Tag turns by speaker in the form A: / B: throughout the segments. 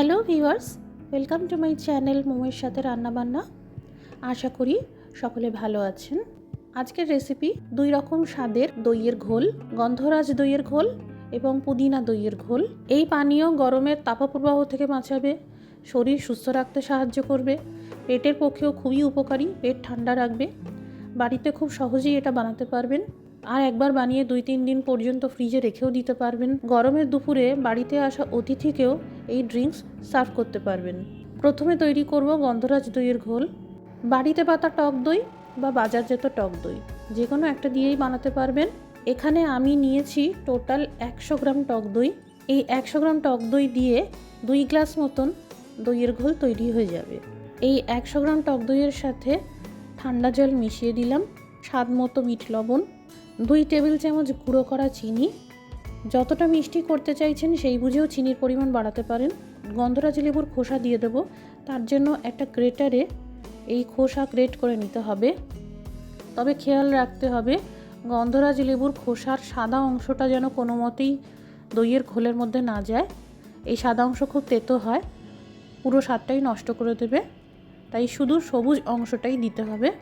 A: Hello viewers, welcome to my channel মোমের সাথে রান্নাবান্না। আশা করি সকলে ভালো আছেন। আজকের রেসিপি দুই রকম স্বাদের দইয়ের ঘোল, গন্ধরাজ দইয়ের ঘোল এবং পুদিনা দইয়ের ঘোল। এই পানীয় গরমের তাপপ্রবাহ থেকে বাঁচাবে, শরীর সুস্থ রাখতে সাহায্য করবে, পেটের পক্ষেও খুবই উপকারী, পেট ঠান্ডা রাখবে। বাড়িতে খুব সহজেই এটা বানাতে পারবেন। আর একবার বানিয়ে দুই তিন দিন পর্যন্ত ফ্রিজে রেখেও দিতে পারবেন। গরমের দুপুরে বাড়িতে আসা অতিথিকেও এই ড্রিঙ্কস সার্ভ করতে পারবেন। প্রথমে তৈরি করব গন্ধরাজ দইয়ের ঘোল। বাড়িতে পাতা টক দই বা বাজারজাত টক দই। যে কোনো একটা দিয়েই বানাতে পারবেন। এখানে আমি নিয়েছি টোটাল একশো গ্রাম টক দই। এই একশো গ্রাম টক দই দিয়ে দুই গ্লাস মতন দইয়ের ঘোল তৈরি হয়ে যাবে। এই একশো গ্রাম টক দইয়ের সাথে ঠান্ডা জল মিশিয়ে দিলাম। স্বাদ মতো বিট লবণ, দুই টেবিল চামচ গুঁড়ো করা চিনি যতটা মিষ্টি করতে চাইছেন সেই বুঝেও চিনির পরিমাণ বাড়াতে পারেন। গন্ধরাজ লেবুর খোসা দিয়ে দেব। তার জন্য একটা গ্রেটারে এই খোসা গ্রেট করে নিতে হবে। তবে খেয়াল রাখতে হবে, গন্ধরাজ লেবুর খোসার সাদা অংশটা যেন কোনো মতেই দইয়ের খোলের মধ্যে না যায়। এই সাদা অংশ খুব তেতো হয়, পুরো স্বাদটাই নষ্ট করে দেবে। তাই শুধু সবুজ অংশটাই দিতে হবে।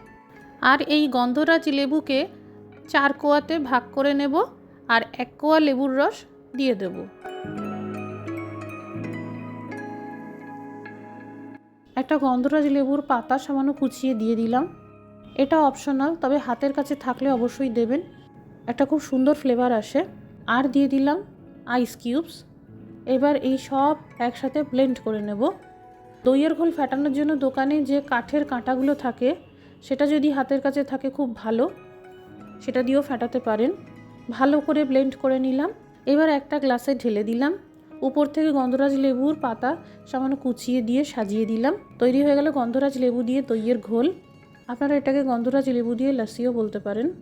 A: আর এই গন্ধরাজ লেবুকে চার কোয়াতে ভাগ করে নেব। আর এক কোয়া লেবুর রস দিয়ে দেব। একটা গন্ধরাজ লেবুর পাতা সামান্য কুচিয়ে দিয়ে দিলাম। এটা অপশনাল তবে হাতের কাছে থাকলে অবশ্যই দেবেন। একটা খুব সুন্দর ফ্লেভার আসে। আর দিয়ে দিলাম আইস কিউবস এবার এই সব একসাথে ব্লেন্ড করে নেব। দইয়ের ঘোল ফেটানোর জন্য দোকানে যে কাঠের কাঁটাগুলো থাকে, সেটা যদি হাতের কাছে থাকে খুব ভালো। সেটা দিয়েও ফেটাতে পারেন। ভালো করে ব্লেন্ড করে নিলাম। এবার একটা গ্লাসে ঢেলে দিলাম। উপর থেকে গন্ধরাজ লেবুর পাতা সামান্য কুচিয়ে দিয়ে সাজিয়ে দিলাম। তৈরি হয়ে গেল গন্ধরাজ লেবু দিয়ে দইয়ের ঘোল। আপনারা এটাকে গন্ধরাজ লেবু দিয়ে লাসিও বলতে পারেন।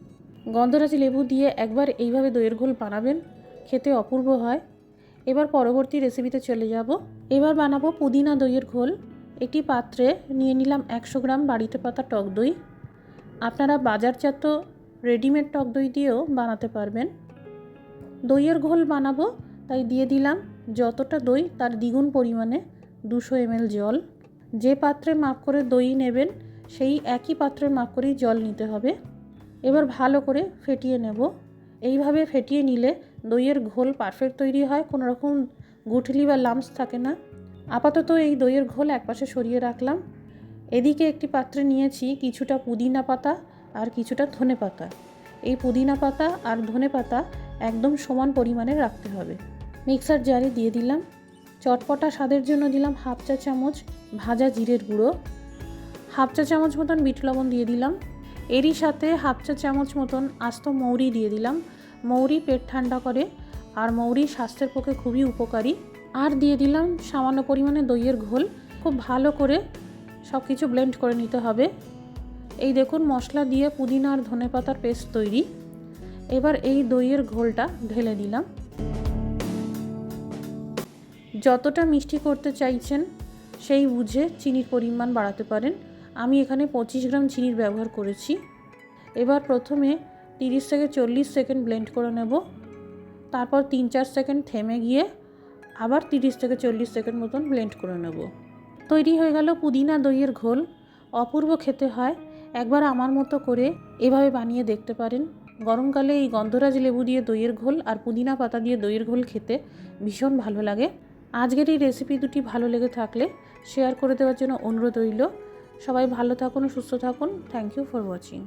A: গন্ধরাজ লেবু দিয়ে একবার এইভাবে দইয়ের ঘোল বানাবেন। খেতে অপূর্ব হয়। এবার পরবর্তী রেসিপিতে চলে যাব। এবার বানাবো পুদিনা দইয়ের ঘোল। একটি পাত্রে নিয়ে নিলাম একশো গ্রাম বাড়িতে পাতা টক দই। আপনারা বাজারজাত রেডিমেড টক দই দিয়েও বানাতে পারবেন। দইয়ের ঘোল বানাবো, তাই দিয়ে দিলাম যতটা দই, তার দ্বিগুণ পরিমাণে দুশো এমএল জল। যে পাত্রে মাপ করে দই নেবেন, সেই একই পাত্রে মাপ করেই জল নিতে হবে। এবার ভালো করে ফেটিয়ে নেব। এইভাবে ফেটিয়ে নিলে দইয়ের ঘোল পারফেক্ট তৈরি হয়, কোনো রকম গুঠলি বা লামস থাকে না। আপাতত এই দইয়ের ঘোল একপাশে সরিয়ে রাখলাম। এদিকে একটি পাত্রে নিয়েছি কিছুটা পুদিনা পাতা আর কিছুটা ধনে পাতা। এই পুদিনা পাতা আর ধনে পাতা একদম সমান পরিমাণে রাখতে হবে। মিক্সার জারে দিয়ে দিলাম। চটপটা স্বাদের জন্য দিলাম হাফ চা চামচ ভাজা জিরের গুঁড়ো। হাফ চা চামচ মতন বিট লবণ দিয়ে দিলাম। এরই সাথে হাফ চা চামচ মতন আস্ত মৌরি দিয়ে দিলাম। মৌরি পেট ঠান্ডা করে আর মৌরি স্বাস্থ্যের পক্ষে খুবই উপকারী। আর দিয়ে দিলাম সামান্য পরিমাণে দইয়ের ঘোল। খুব ভালো করে সব কিছু ব্লেন্ড করে নিতে হবে। এই দেখুন, মশলা দিয়ে পুদিনা আর ধনে পাতার পেস্ট তৈরি। এবার এই দইয়ের ঘোলটা ঢেলে দিলাম যতটা মিষ্টি করতে চাইছেন, সেই বুঝে চিনির পরিমাণ বাড়াতে পারেন। আমি এখানে পঁচিশ গ্রাম চিনির ব্যবহার করেছি। এবার প্রথমে তিরিশ থেকে চল্লিশ সেকেন্ড ব্লেন্ড করে নেব। তারপর তিন চার সেকেন্ড থেমে গিয়ে আবার তিরিশ থেকে চল্লিশ সেকেন্ড মতন ব্লেন্ড করে নেব। তৈরি হয়ে গেল পুদিনা দইয়ের ঘোল। অপূর্ব খেতে হয়। একবার আমার মতো করে এভাবে বানিয়ে দেখতে পারেন। গরমকালে এই গন্ধরাজ লেবু দিয়ে দইয়ের ঘোল আর পুদিনা পাতা দিয়ে দইয়ের ঘোল খেতে ভীষণ ভালো লাগে। আজকের এই রেসিপি দুটি ভালো লেগে থাকলে শেয়ার করে দেওয়ার জন্য অনুরোধ রইল। সবাই ভালো থাকুন, সুস্থ থাকুন। Thank you for watching